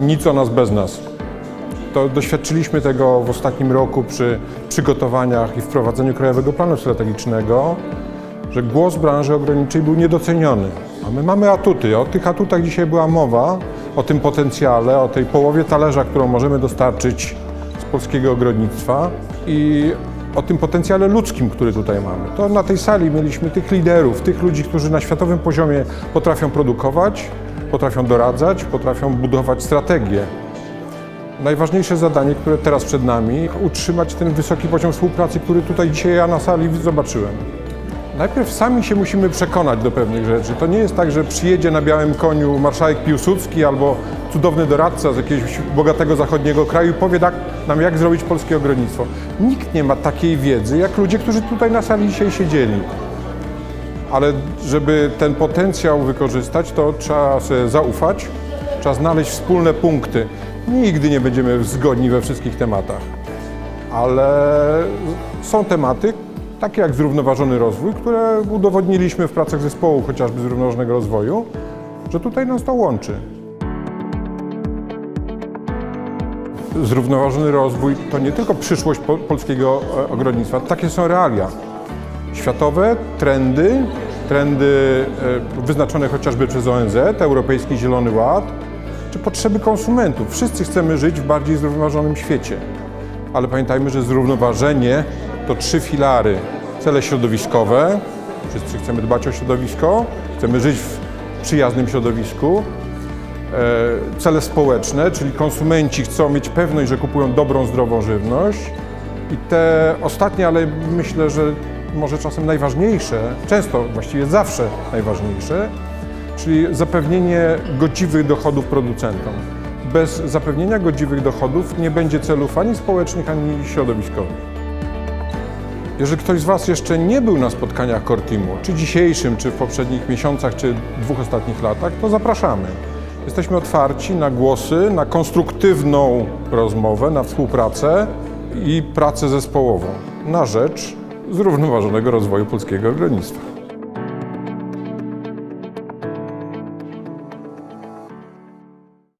Nic o nas bez nas. To doświadczyliśmy tego w ostatnim roku przy przygotowaniach i wprowadzeniu Krajowego Planu Strategicznego, że głos branży ogrodniczej był niedoceniony. A my mamy atuty. O tych atutach dzisiaj była mowa, o tym potencjale, o tej połowie talerza, którą możemy dostarczyć z polskiego ogrodnictwa i o tym potencjale ludzkim, który tutaj mamy. To na tej sali mieliśmy tych liderów, tych ludzi, którzy na światowym poziomie potrafią produkować, potrafią doradzać, potrafią budować strategie. Najważniejsze zadanie, które teraz przed nami, utrzymać ten wysoki poziom współpracy, który tutaj dzisiaj ja na sali zobaczyłem. Najpierw sami się musimy przekonać do pewnych rzeczy. To nie jest tak, że przyjedzie na białym koniu marszałek Piłsudski albo cudowny doradca z jakiegoś bogatego zachodniego kraju i powie tak nam, jak zrobić polskie ogrodnictwo. Nikt nie ma takiej wiedzy, jak ludzie, którzy tutaj na sali dzisiaj siedzieli. Ale żeby ten potencjał wykorzystać, to trzeba sobie zaufać, trzeba znaleźć wspólne punkty. Nigdy nie będziemy zgodni we wszystkich tematach, ale są tematy, takie jak zrównoważony rozwój, które udowodniliśmy w pracach zespołu chociażby zrównoważonego rozwoju, że tutaj nas to łączy. Zrównoważony rozwój to nie tylko przyszłość po, polskiego e, ogrodnictwa, takie są realia światowe, trendy, trendy e, wyznaczone chociażby przez ONZ, Europejski Zielony Ład, czy potrzeby konsumentów. Wszyscy chcemy żyć w bardziej zrównoważonym świecie, ale pamiętajmy, że zrównoważenie to trzy filary. Cele środowiskowe, wszyscy chcemy dbać o środowisko, chcemy żyć w przyjaznym środowisku, E, cele społeczne, czyli konsumenci chcą mieć pewność, że kupują dobrą, zdrową żywność. I te ostatnie, ale myślę, że może czasem najważniejsze, często właściwie zawsze najważniejsze, czyli zapewnienie godziwych dochodów producentom. Bez zapewnienia godziwych dochodów nie będzie celów ani społecznych, ani środowiskowych. Jeżeli ktoś z Was jeszcze nie był na spotkaniach Cortimu, czy dzisiejszym, czy w poprzednich miesiącach, czy dwóch ostatnich latach, to zapraszamy. Jesteśmy otwarci na głosy, na konstruktywną rozmowę, na współpracę i pracę zespołową na rzecz zrównoważonego rozwoju polskiego ogrodnictwa.